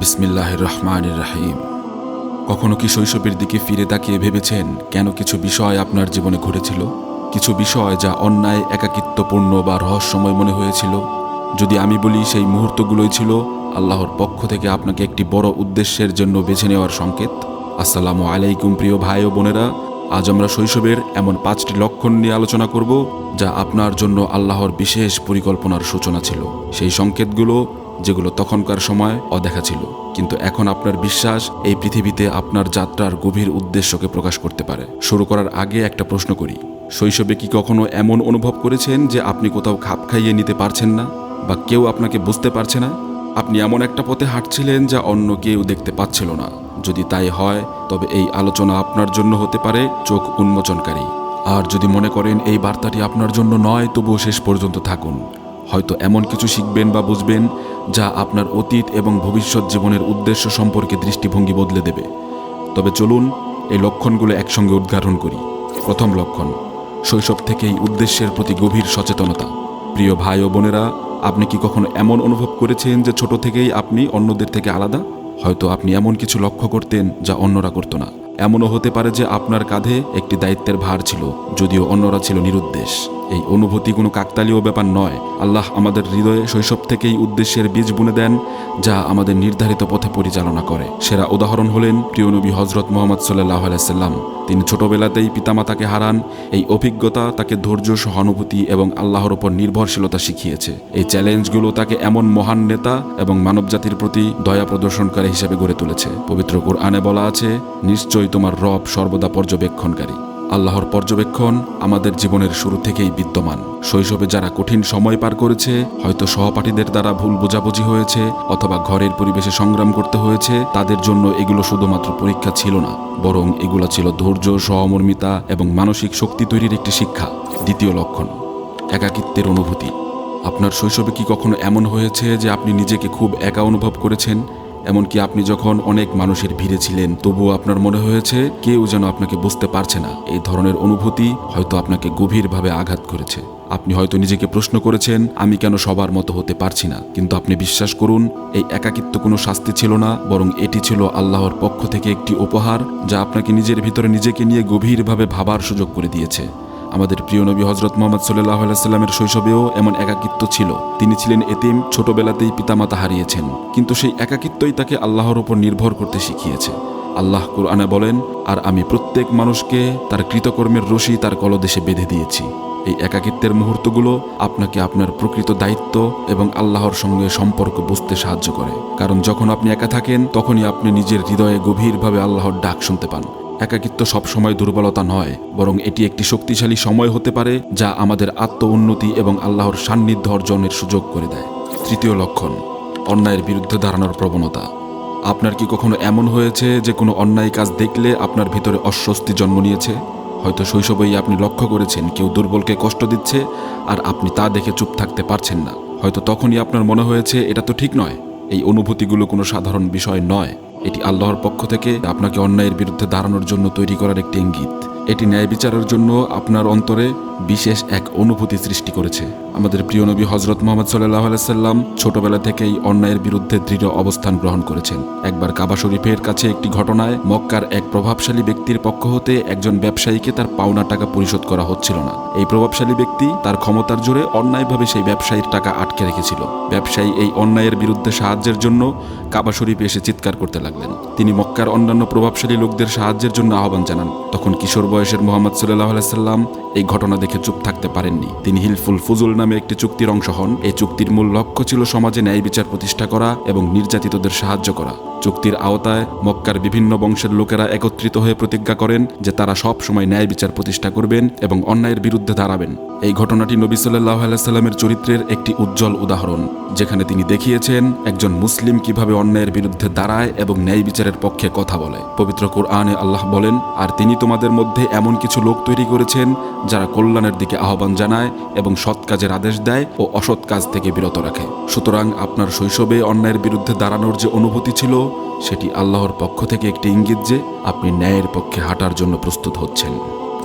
বিসমিল্লাহ রহমান রাহিম কখনো কি শৈশবের দিকে ফিরে তাকিয়ে ভেবেছেন কেন কিছু বিষয় আপনার জীবনে ঘটেছিল? কিছু বিষয় যা অন্যায়, একাকিত্বপূর্ণ বা রহস্যময় মনে হয়েছিল? যদি আমি বলি সেই মুহূর্তগুলোই ছিল আল্লাহর পক্ষ থেকে আপনাকে একটি বড় উদ্দেশ্যের জন্য বেছে নেওয়ার সংকেত। আসসালামু আলাইকুম প্রিয় ভাই ও বোনেরা, আজ আমরা শৈশবের এমন পাঁচটি লক্ষণ নিয়ে আলোচনা করব যা আপনার জন্য আল্লাহর বিশেষ পরিকল্পনার সূচনা ছিল। সেই সংকেতগুলো যেগুলো তখনকার সময় অদেখা ছিল। কিন্তু এখন আপনার বিশ্বাস এই পৃথিবীতে আপনার যাত্রার গভীর উদ্দেশ্যকে প্রকাশ করতে পারে। শুরু করার আগে একটা প্রশ্ন করি, শৈশবে কি কখনো এমন অনুভব করেছেন যে আপনি কোথাও খাপ খাইয়ে নিতে পারছেন না? বা কেউ আপনাকে বুঝতে পারছে না? আপনি এমন একটা পথে হাঁটছিলেন যা অন্য কেউ দেখতে পাচ্ছিল না। যদি তাই হয়, তবে এই আলোচনা আপনার জন্য হতে পারে চোখ উন্মোচনকারী। আর যদি মনে করেন এই বার্তাটি আপনার জন্য নয়, তবুও শেষ পর্যন্ত থাকুন। হয়তো এমন কিছু শিখবেন বা বুঝবেন যা আপনার অতীত এবং ভবিষ্যৎ জীবনের উদ্দেশ্য সম্পর্কে দৃষ্টিভঙ্গি বদলে দেবে। তবে চলুন এই লক্ষণগুলো একসঙ্গে উদ্ঘাটন করি। প্রথম লক্ষণ, শৈশব থেকেই উদ্দেশ্যের প্রতি গভীর সচেতনতা। প্রিয় ভাই ও বোনেরা, আপনি কি কখনো এমন অনুভব করেছেন যে ছোট থেকেই আপনি অন্যদের থেকে আলাদা? হয়তো আপনি এমন কিছু লক্ষ্য করতেন যা অন্যরা করতো না। এমনও হতে পারে যে আপনার কাঁধে একটি দায়িত্বের ভার ছিল, যদিও অন্যরা ছিল নিরুদ্দেশ। এই অনুভূতি কোনো কাকতালীয় ব্যাপার নয়। আল্লাহ আমাদের হৃদয়ে শৈশব থেকেই উদ্দেশ্যের বীজ বুনে দেন, যা আমাদের নির্ধারিত পথে পরিচালনা করে। সেরা উদাহরণ হলেন প্রিয় নবী হজরত মোহাম্মদ সাল্লাহ আলাইসাল্লাম তিনি ছোটবেলাতেই পিতামাতাকে হারান। এই অভিজ্ঞতা তাকে ধৈর্য, সহানুভূতি এবং আল্লাহর ওপর নির্ভরশীলতা শিখিয়েছে। এই চ্যালেঞ্জগুলো তাকে এমন মহান নেতা এবং মানবজাতির প্রতি দয়া প্রদর্শনকারী হিসেবে গড়ে তুলেছে। পবিত্র কোরআনে বলা আছে, নিশ্চয়ই তোমার রব সর্বদা পর্যবেক্ষণকারী। আল্লাহর পর্যবেক্ষণ আমাদের জীবনের শুরু থেকেই বিদ্যমান। শৈশবে যারা কঠিন সময় পার করেছে, হয়তো সহপাঠীদের দ্বারা ভুল বোঝাবুঝি হয়েছে অথবা ঘরের পরিবেশে সংগ্রাম করতে হয়েছে, তাদের জন্য এগুলো শুধুমাত্র পরীক্ষা ছিল না, বরং এগুলো ছিল ধৈর্য, সহমর্মিতা এবং মানসিক শক্তি তৈরির একটি শিক্ষা। দ্বিতীয় লক্ষণ, একাকিত্বের অনুভূতি। আপনার শৈশবে কি কখনো এমন হয়েছে যে আপনি নিজেকে খুব একা অনুভব করেছেন? এমনকি আপনি যখন অনেক মানুষের ভিড়ে ছিলেন, তবুও আপনার মনে হয়েছে কেউ যেন আপনাকে বুঝতে পারছে না। এই ধরনের অনুভূতি হয়তো আপনাকে গভীরভাবে আঘাত করেছে। আপনি হয়তো নিজেকে প্রশ্ন করেছেন, আমি কেন সবার মতো হতে পারছি না? কিন্তু আপনি বিশ্বাস করুন, এই একাকিত্ব কোনো শাস্তি ছিল না, বরং এটি ছিল আল্লাহর পক্ষ থেকে একটি উপহার যা আপনাকে নিজের ভিতরে নিজেকে নিয়ে গভীরভাবে ভাবার সুযোগ করে দিয়েছে। আমাদের প্রিয় নবী হজরত মোহাম্মদ সাল্লাহ আলাইস্লামের শৈশবেও এমন একাকিত্ব ছিল। তিনি ছিলেন এতিম, ছোটবেলাতেই পিতামাতা হারিয়েছেন। কিন্তু সেই একাকিত্বই তাকে আল্লাহর ওপর নির্ভর করতে শিখিয়েছে। আল্লাহ কুরআনে বলেন, আর আমি প্রত্যেক মানুষকে তার কৃতকর্মের রশি তার কলদেশে বেঁধে দিয়েছি। এই একাকিত্বের মুহূর্তগুলো আপনাকে আপনার প্রকৃত দায়িত্ব এবং আল্লাহর সঙ্গে সম্পর্ক বুঝতে সাহায্য করে। কারণ যখন আপনি একা থাকেন, তখনই আপনি নিজের হৃদয়ে গভীরভাবে আল্লাহর ডাক শুনতে পান। একাকিত্ব সবসময় দুর্বলতা নয়, বরং এটি একটি শক্তিশালী সময় হতে পারে যা আমাদের আত্ম উন্নতি এবং আল্লাহর সান্নিধ্য অর্জনের সুযোগ করে দেয়। তৃতীয় লক্ষণ, অন্যায়ের বিরুদ্ধে দাঁড়ানোর প্রবণতা। আপনার কি কখনো এমন হয়েছে যে কোনো অন্যায় কাজ দেখলে আপনার ভিতরে অস্বস্তি জন্ম নিয়েছে? হয়তো শৈশবেই আপনি লক্ষ্য করেছেন কেউ দুর্বলকে কষ্ট দিচ্ছে আর আপনি তা দেখে চুপ থাকতে পারছেন না। হয়তো তখনই আপনার মনে হয়েছে, এটা তো ঠিক নয়। এই অনুভূতিগুলো কোনো সাধারণ বিষয় নয়। এটি আল্লাহর পক্ষ থেকে আপনাকে অন্যায়ের বিরুদ্ধে দাঁড়ানোর জন্য তৈরি করার একটি ইঙ্গিত। এটি ন্যায় বিচারের জন্য আপনার অন্তরে বিশেষ এক অনুভূতি সৃষ্টি করেছে। আমাদের প্রিয় নবী হজরত মোহাম্মদ সাল্লাহ আলাইসাল্লাম ছোটবেলা থেকেই অন্যায়ের বিরুদ্ধে দৃঢ় অবস্থান গ্রহণ করেছেন। একবার কাবা শরীফের কাছে একটি ঘটনায় মক্কার এক প্রভাবশালী ব্যক্তির পক্ষ হতে একজন ব্যবসায়ীকে তার পাওনা টাকা পরিশোধ করা হচ্ছিল না। এই প্রভাবশালী ব্যক্তি তার ক্ষমতার জোরে অন্যায়ভাবে সেই ব্যবসায়ীর টাকা আটকে রেখেছিল। ব্যবসায়ী এই অন্যায়ের বিরুদ্ধে সাহায্যের জন্য কাবা শরীফে এসে চিৎকার করতে লাগলেন। তিনি মক্কার অন্যান্য প্রভাবশালী লোকদের সাহায্যের জন্য আহ্বান জানান। তখন কিশোর বয়সের মোহাম্মদ সাল্লাহ আলাইসাল্লাম এই ঘটনা দেখে চুপ থাকতে পারেননি। তিনি হিলফুল ফুজুল নামে একটি চুক্তির অংশ হন। এই চুক্তির মূল লক্ষ্য ছিল সমাজে ন্যায় বিচার প্রতিষ্ঠা করা এবং নির্যাতিতদের সাহায্য করা। চুক্তির আওতায় মক্কার বিভিন্ন বংশের লোকেরা একত্রিত হয়ে প্রতিজ্ঞা করেন যে তারা সব সময় ন্যায় বিচার প্রতিষ্ঠা করবেন এবং অন্যায়ের বিরুদ্ধে দাঁড়াবেন। এই ঘটনাটি নবী সাল্লাহ আলাইসাল্লামের চরিত্রের একটি উজ্জ্বল উদাহরণ, যেখানে তিনি দেখিয়েছেন একজন মুসলিম কীভাবে অন্যায়ের বিরুদ্ধে দাঁড়ায় এবং ন্যায় বিচারের পক্ষে কথা বলে। পবিত্র কোরআনে আল্লাহ বলেন, আর তিনি তোমাদের মধ্যে এমন কিছু লোক তৈরি করেছেন যারা কল্যাণের দিকে আহ্বান জানায় এবং সৎ কাজের আদেশ দেয় ও অসৎ কাজ থেকে বিরত রাখে। সুতরাং আপনার শৈশবে অন্যায়ের বিরুদ্ধে দাঁড়ানোর যে অনুভূতি ছিল, সেটি আল্লাহর পক্ষ থেকে একটি ইঙ্গিত যে আপনি ন্যায়ের পক্ষে হাঁটার জন্য প্রস্তুত হচ্ছেন।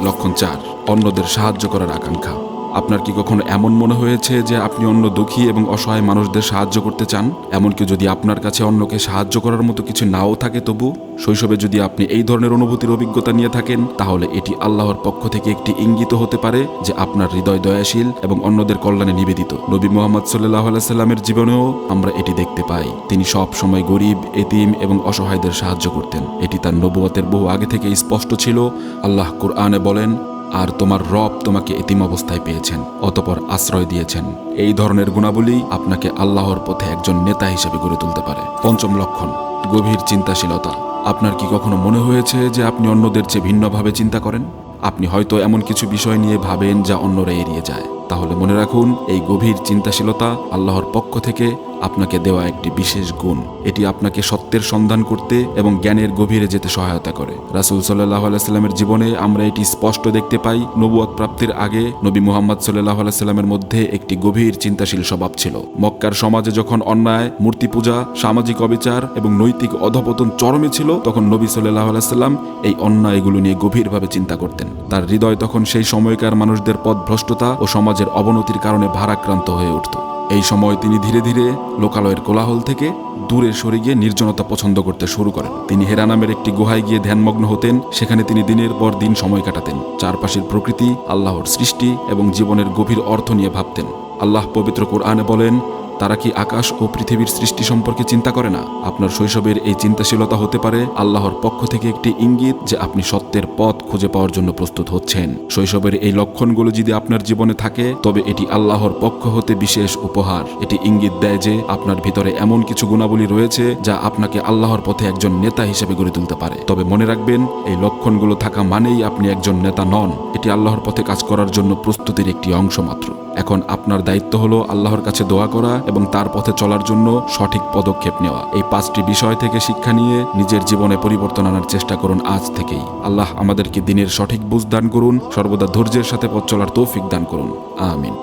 লক্ষণ চার, অন্যদের সাহায্য করার আকাঙ্ক্ষা। আপনার কি কখনো এমন মনে হয়েছে যে আপনি অন্য দুঃখী এবং অসহায় মানুষদের সাহায্য করতে চান? এমনকি যদি আপনার কাছে অন্যকে সাহায্য করার মতো কিছু নাও থাকে তবু? শৈশবে যদি আপনি এই ধরনের অনুভূতির অভিজ্ঞতা নিয়ে থাকেন, তাহলে এটি আল্লাহর পক্ষ থেকে একটি ইঙ্গিত হতে পারে যে আপনার হৃদয় দয়াশীল এবং অন্যদের কল্যাণে নিবেদিত। নবী মোহাম্মদ সাল্লাহ সাল্লামের জীবনেও আমরা এটি দেখতে পাই। তিনি সব সময় গরিব, এতিম এবং অসহায়দের সাহায্য করতেন। এটি তার নবুয়তের বহু আগে থেকে স্পষ্ট ছিল। আল্লাহ কুরআনে বলেন আর তোমার রব তোমাকে এতিম অবস্থায় পেয়েছেন, অতপর আশ্রয় দিয়েছেন। এই ধরনের গুণাবলী আপনাকে আল্লাহর পথে একজন নেতা হিসেবে গড়ে তুলতে পারে। পঞ্চম লক্ষণ, গভীর চিন্তাশীলতা। আপনার কি কখনো মনে হয়েছে যে আপনি অন্যদের চেয়ে ভিন্নভাবে চিন্তা করেন? আপনি হয়তো এমন কিছু বিষয় নিয়ে ভাবেন যা অন্যরা এড়িয়ে যায়। তাহলে মনে রাখুন, এই গভীর চিন্তাশীলতা আল্লাহর পক্ষ থেকে আপনাকে দেওয়া একটি বিশেষ গুণ। এটি আপনাকে সত্যের সন্ধান করতে এবং জ্ঞানের গভীরে যেতে সহায়তা করে। রাসুল সাল্লাহ আলাইস্লামের জীবনে আমরা এটি স্পষ্ট দেখতে পাই। নবুয়াদ প্রাপ্তির আগে নবী মুহাম্মদ সাল্লাহ আলাইস্লামের মধ্যে একটি গভীর চিন্তাশীল স্বভাব ছিল। মক্কার সমাজে যখন অন্যায় মূর্তি পূজা সামাজিক অবিচার এবং নৈতিক অধপতন চরমে ছিল, তখন নবী সাল্লাহ আলাইস্লাম এই অন্যায়গুলো নিয়ে গভীরভাবে চিন্তা করতেন। তার হৃদয় তখন সেই সময়কার মানুষদের পথভ্রষ্টতা ও সমাজের অবনতির কারণে ভারাক্রান্ত হয়ে উঠত। এই সময় তিনি ধীরে ধীরে লোকালয়ের কোলাহল থেকে দূরে সরে গিয়ে নির্জনতা পছন্দ করতে শুরু করেন। তিনি হেরা নামের একটি গুহায় গিয়ে ধ্যানমগ্ন হতেন, সেখানে তিনি দিনের পর দিন সময় কাটাতেন। চারপাশের প্রকৃতি, আল্লাহর সৃষ্টি এবং জীবনের গভীর অর্থ নিয়ে ভাবতেন। আল্লাহ পবিত্র কোরআনে বলেন তারা কি আকাশ ও পৃথিবীর সৃষ্টি সম্পর্কে চিন্তা করে না? আপনার শৈশবের এই চিন্তাশীলতা হতে পারে আল্লাহর পক্ষ থেকে একটি ইঙ্গিত যে আপনি সত্যের পথ খুঁজে পাওয়ার জন্য প্রস্তুত হচ্ছেন। শৈশবের এই লক্ষণগুলো যদি আপনার জীবনে থাকে, তবে এটি আল্লাহর পক্ষ হতে বিশেষ উপহার। এটি ইঙ্গিত দেয় যে আপনার ভিতরে এমন কিছু গুণাবলী রয়েছে যা আপনাকে আল্লাহর পথে একজন নেতা হিসেবে গড়ে তুলতে পারে। তবে মনে রাখবেন, এই লক্ষণগুলো থাকা মানেই আপনি একজন নেতা নন। এটি আল্লাহর পথে কাজ করার জন্য প্রস্তুতির একটি অংশ মাত্র। এখন আপনার দায়িত্ব হলো আল্লাহর কাছে দোয়া করা এবং তার পথে চলার জন্য সঠিক পদক্ষেপ নেওয়া। এই পাঁচটি বিষয় থেকে শিক্ষা নিয়ে নিজের জীবনে পরিবর্তন আনার চেষ্টা করুন আজ থেকেই। আল্লাহ আমাদেরকে দিনের সঠিক বুঝ দান করুন, সর্বদা ধৈর্যের সাথে পথ চলার তৌফিক দান করুন। আমিন।